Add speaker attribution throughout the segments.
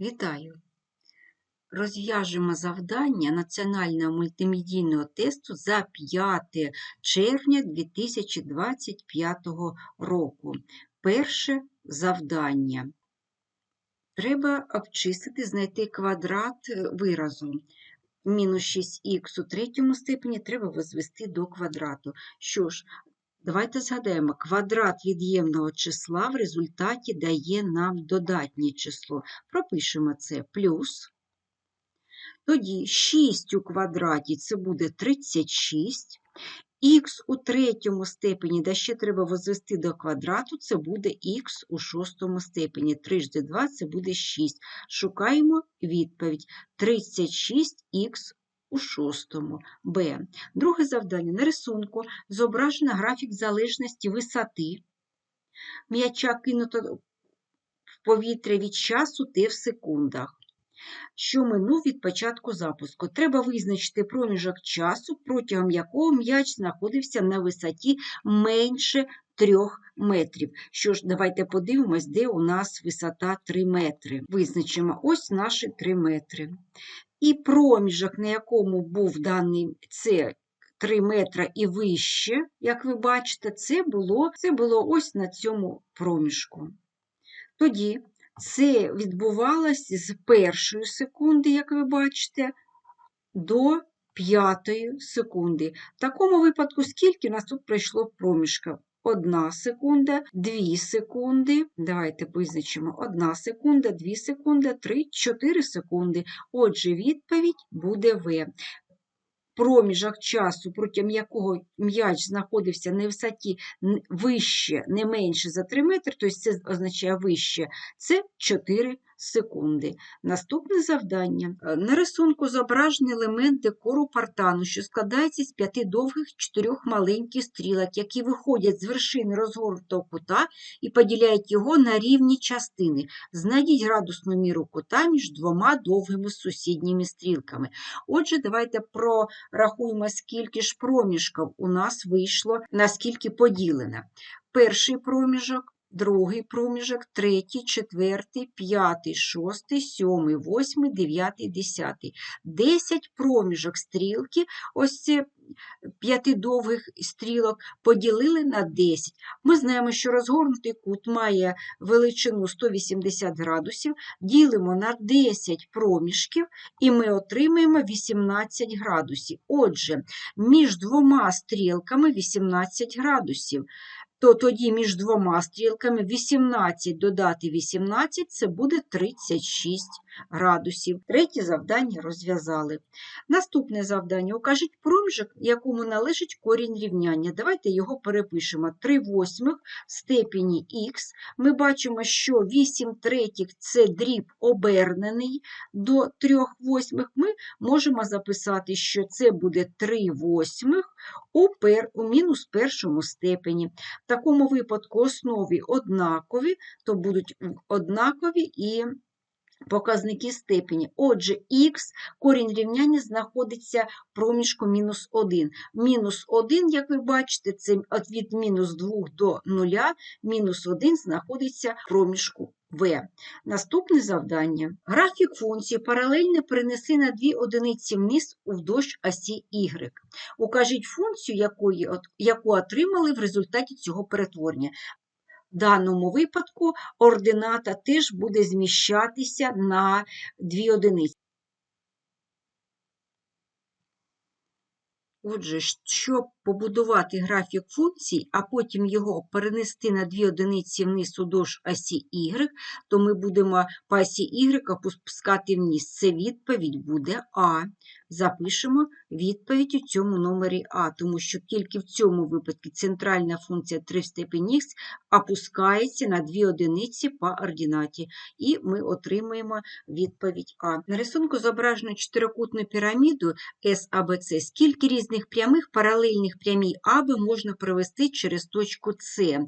Speaker 1: Вітаю! Розв'яжемо завдання національного мультимедійного тесту за 5 червня 2025 року. Перше завдання. Треба обчислити, знайти квадрат е, виразу. Мінус 6х у третьому степені треба возвести до квадрату. Що ж, давайте згадаємо, квадрат від'ємного числа в результаті дає нам додатнє число. Пропишемо це плюс. Тоді 6 у квадраті це буде 36. Х у третьому степені, де ще треба возвести до квадрату, це буде х у шостому степені. 3 2 це буде 6. Шукаємо відповідь. 36х у шостому. Б. Друге завдання. На рисунку зображено графік залежності висоти. М'яча кинуто в повітря від часу Т в секундах що минув від початку запуску. Треба визначити проміжок часу, протягом якого м'яч знаходився на висоті менше 3 метрів. Що ж, давайте подивимось, де у нас висота 3 метри. Визначимо ось наші 3 метри. І проміжок, на якому був даний це 3 метра і вище, як ви бачите, це було, це було ось на цьому проміжку. Тоді це відбувалося з першої секунди, як ви бачите, до п'ятої секунди. В такому випадку, скільки у нас тут пройшло проміжка? Одна секунда, 2 секунди. Давайте визначимо 1 секунда, 2 секунди, 3, 4 секунди. Отже, відповідь буде В проміжок часу, протягом якого м'яч знаходився на висоті вище, не менше за 3 метри, тобто це означає вище, це 4 секунди. Наступне завдання. Е, на рисунку зображений елемент декору партану, що складається з п'яти довгих чотирьох маленьких стрілок, які виходять з вершини розгорнутого кута і поділяють його на рівні частини. Знайдіть градусну міру кута між двома довгими сусідніми стрілками. Отже, давайте прорахуємо, скільки ж проміжків у нас вийшло, наскільки поділено. Перший проміжок другий проміжок, третій, четвертий, п'ятий, шостий, сьомий, восьмий, дев'ятий, десятий. Десять проміжок стрілки, ось ці п'яти довгих стрілок поділили на 10. Ми знаємо, що розгорнутий кут має величину 180 градусів, ділимо на 10 проміжків, і ми отримаємо 18 градусів. Отже, між двома стрілками 18 градусів то тоді між двома стрілками 18 додати 18 це буде 36 градусів. Третє завдання розв'язали. Наступне завдання. Укажіть проміжок, якому належить корінь рівняння. Давайте його перепишемо. 3 восьмих в степені х. Ми бачимо, що 8 третіх це дріб обернений до 3 восьмих. Ми можемо записати, що це буде 3 восьмих у, мінус першому степені. В такому випадку основі однакові, то будуть однакові і показники степені. Отже, х корінь рівняння знаходиться в проміжку мінус 1. Мінус 1, як ви бачите, це від мінус 2 до 0, мінус 1 знаходиться в проміжку В. Наступне завдання. Графік функції паралельно перенеси на дві одиниці вниз вдовж осі y. Укажіть функцію, якої, яку отримали в результаті цього перетворення. В даному випадку ордината теж буде зміщатися на дві одиниці. Отже, щоб побудувати графік функцій, а потім його перенести на дві одиниці вниз удовж осі y, то ми будемо по осі y опускати вниз. Це відповідь буде А. Запишемо відповідь у цьому номері А, тому що тільки в цьому випадку центральна функція 3 в степені х опускається на дві одиниці по ординаті, і ми отримаємо відповідь А. На рисунку зображено чотирикутну піраміду САБЦ. Скільки різних прямих паралельних прямій АБ можна провести через точку С.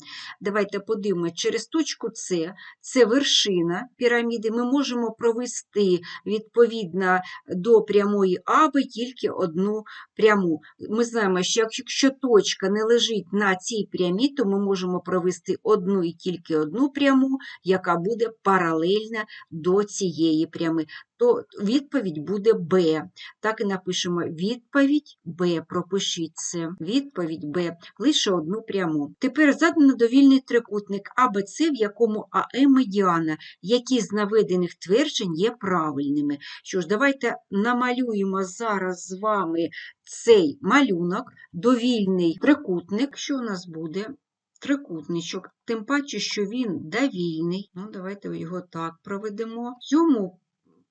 Speaker 1: Давайте подивимося, через точку С, це вершина піраміди, ми можемо провести відповідно до прямої АБ тільки одну пряму. Ми знаємо, що якщо точка не лежить на цій прямій, то ми можемо провести одну і тільки одну пряму, яка буде паралельна до цієї прями. То відповідь буде Б. Так і напишемо відповідь Б. Пропишіть це. Відповідь Б. Лише одну пряму. Тепер задано довільний трикутник АБЦ, в якому АМ медіана, які з наведених тверджень є правильними. Що ж, давайте намалюємо зараз з вами цей малюнок, довільний трикутник. Що у нас буде? Трикутничок, тим паче, що він довільний. Ну, давайте його так проведемо. Цьому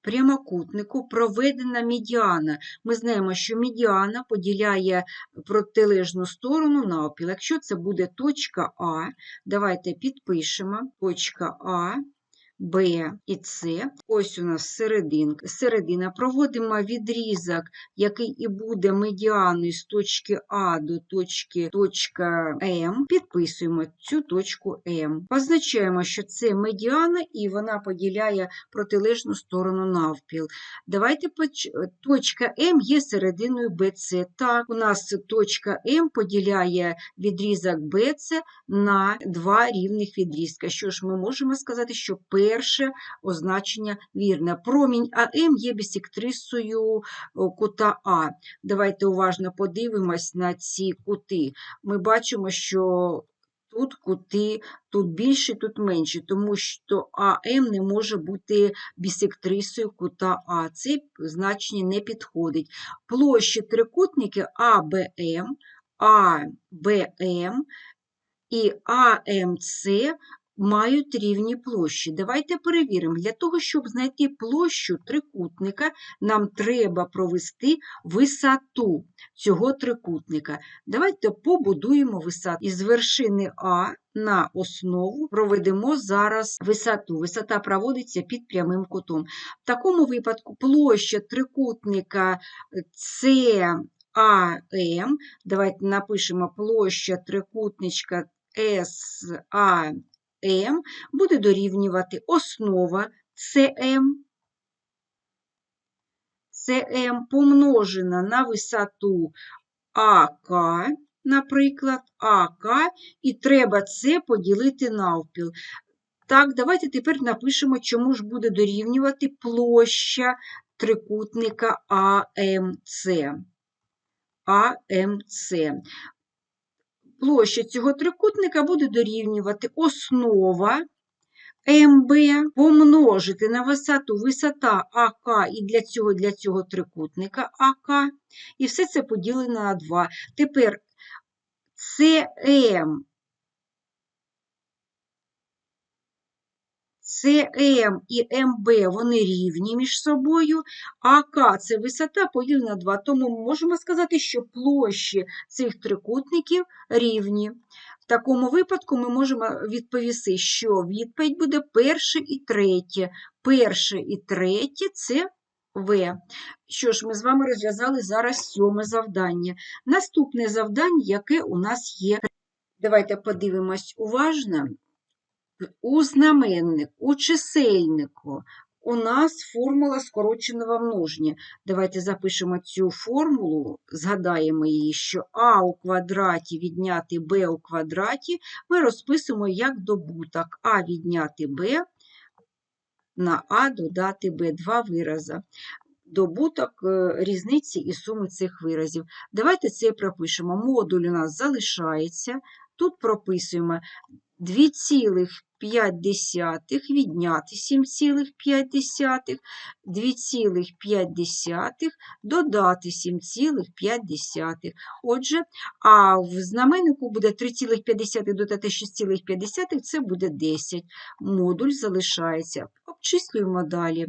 Speaker 1: прямокутнику проведена медіана. Ми знаємо, що медіана поділяє протилежну сторону навпіл. Якщо це буде точка А, давайте підпишемо точка А. Б і С. Ось у нас серединка. середина. Проводимо відрізок, який і буде медіаною з точки А до точки точка М. Підписуємо цю точку М. Позначаємо, що це медіана, і вона поділяє протилежну сторону навпіл. Давайте точка М є серединою БЦ. Так, у нас точка М поділяє відрізок БЦ на два рівних відрізка. Що ж, ми можемо сказати, що перше означення вірне. Промінь АМ є бісектрисою кута А. Давайте уважно подивимось на ці кути. Ми бачимо, що тут кути, тут більше, тут менше, тому що АМ не може бути бісектрисою кута А. Це значення не підходить. Площі трикутники АБМ, АБМ і АМЦ мають рівні площі. Давайте перевіримо. Для того, щоб знайти площу трикутника, нам треба провести висоту цього трикутника. Давайте побудуємо висоту. Із вершини А на основу проведемо зараз висоту. Висота проводиться під прямим кутом. В такому випадку площа трикутника САМ, давайте напишемо площа трикутничка САМ, М буде дорівнювати основа СМ, СМ помножена на висоту АК, наприклад, АК, і треба це поділити навпіл. Так, давайте тепер напишемо, чому ж буде дорівнювати площа трикутника АМЦ. АМЦ. Площа цього трикутника буде дорівнювати основа МБ помножити на висоту висота АК і для цього для цього трикутника АК. І все це поділено на 2. Тепер СМ СМ і МБ вони рівні між собою, а К це висота поділена на 2. Тому ми можемо сказати, що площі цих трикутників рівні. В такому випадку ми можемо відповісти, що відповідь буде перше і третє. Перше і третє це В. Що ж, ми з вами розв'язали зараз сьоме завдання. Наступне завдання, яке у нас є. Давайте подивимось уважно. У знаменник, у чисельнику у нас формула скороченого множення. Давайте запишемо цю формулу, згадаємо її, що а у квадраті відняти b у квадраті ми розписуємо як добуток а відняти b на а додати b, два вирази. Добуток е, різниці і суми цих виразів. Давайте це пропишемо. Модуль у нас залишається. Тут прописуємо 2,5 відняти 7,5, 2,5 додати 7,5. Отже, а в знаменнику буде 3,5 додати 6,5, це буде 10. Модуль залишається. Обчислюємо далі.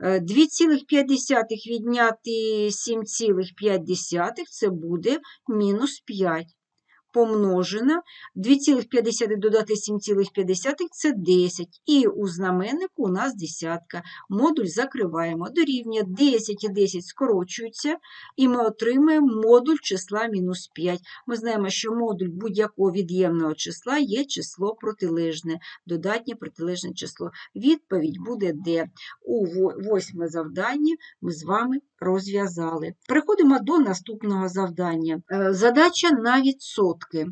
Speaker 1: 2,5 відняти 7,5 це буде мінус 5. Помножена 2,5 додати 7,5 – це 10. І у знаменнику у нас десятка. Модуль закриваємо. Дорівнює 10 і 10 скорочуються, і ми отримаємо модуль числа мінус 5. Ми знаємо, що модуль будь-якого від'ємного числа є число протилежне, додатнє протилежне число. Відповідь буде Д. У во- восьме завданні ми з вами розв'язали. Переходимо до наступного завдання. Е, Задача на відсотки.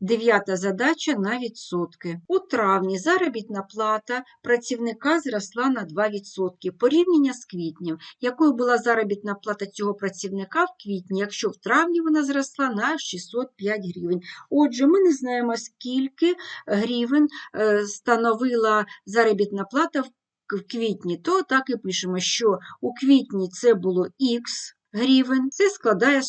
Speaker 1: Дев'ята задача на відсотки. У травні заробітна плата працівника зросла на 2%. Порівняння з квітнем. Якою була заробітна плата цього працівника в квітні, якщо в травні вона зросла на 605 гривень. Отже, ми не знаємо, скільки гривень е, становила заробітна плата в в квітні, то так і пишемо, що у квітні це було х гривень, це складає 100%.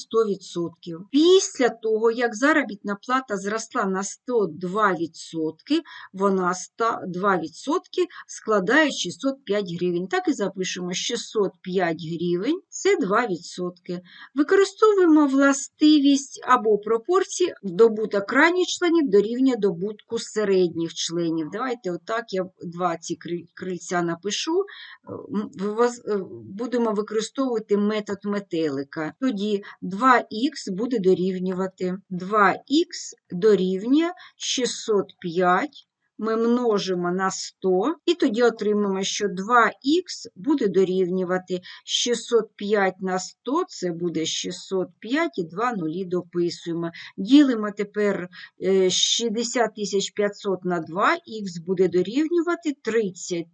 Speaker 1: Після того, як заробітна плата зросла на 102%, вона ста- 2% складає 605 гривень. Так і запишемо 605 гривень це 2%. Використовуємо властивість або пропорції добуток крайніх членів дорівнює добутку середніх членів. Давайте отак я два ці крильця напишу. Е, Будемо використовувати метод метелика. Тоді 2х буде дорівнювати 2х дорівнює 605 ми множимо на 100, і тоді отримаємо, що 2х буде дорівнювати 605 на 100, це буде 605 і 2 нулі дописуємо. Ділимо тепер е, 60 500 на 2, х буде дорівнювати 30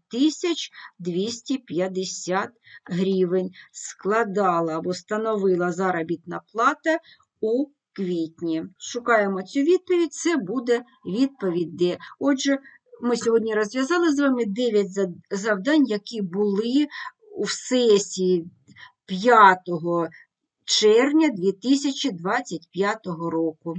Speaker 1: 250 гривень. Складала або становила заробітна плата у квітні. Шукаємо цю відповідь, це буде відповідь Д. Отже, ми сьогодні розв'язали з вами 9 завдань, які були у сесії 5 червня 2025 року.